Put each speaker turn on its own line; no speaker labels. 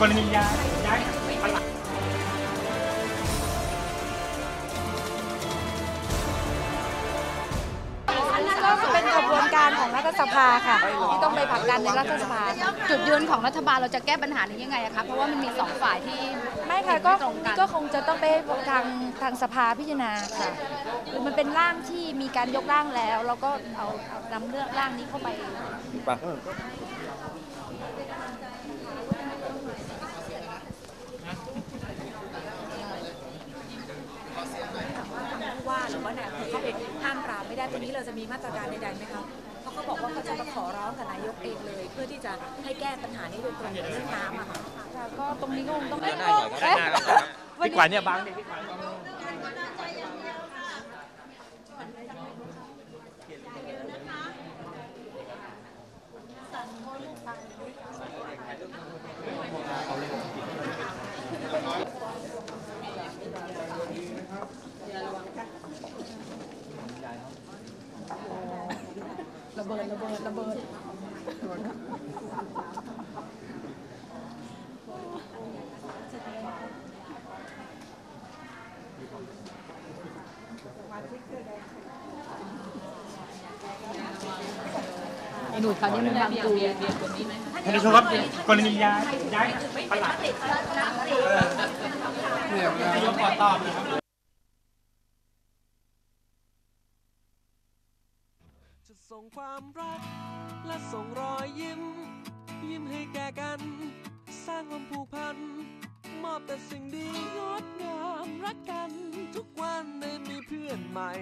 กรณีย้ายย้ายปลัด
ก็เป็นกระบวนการของรัฐสภาค่ะที่ต้องไปผลักดันในรัฐสภา
จุดยืนของรัฐบาลเราจะแก้ปัญหานี้ยังไงอะคะเพราะว่ามันมีสองฝ่ายที่
ไม่ค่ะก็
ก็
คงจะต้องไปทางทางสภาพิจารณาค่ะคือมันเป็นร่างที่มีการยกร่างแล้ว เราก็เอาเอานำเรื่องร่างนี้เข้าไป
ว่าหรือว่านายอำเภอเข้าไปห้ามปรามไม่ได้ตรงนี้เราจะมีมาตรการใดๆไหมคะเพราะเขาบอกว่าเขาจะมาขอร้องกับนายกเองเลย เพื่อที่จะให้แก้ปัญหานี้โดยตรงเรื่องน้ำอะค่ะ
ค่ะก็ตรงนี้ก็คงต้อง
ด้านหน้าหน่อยครับด้านหน้าครับพี่กวานเนี่ยบังดิพี่กวา
เบิดระเบิดระเบิด
หนูเขานี่มันบางตู
ท่านผู้ชมครับกรณีย้ายย้ายประหลัดเนายกขอตอบนะครับ
จะส่งความรัก และส่งรอยยิ้ม ยิ้มให้แก่กัน สร้างความผูกพัน มอบแต่สิ่งดีงดงามรักกัน ทุกวันได้มีเพื่อนใหม่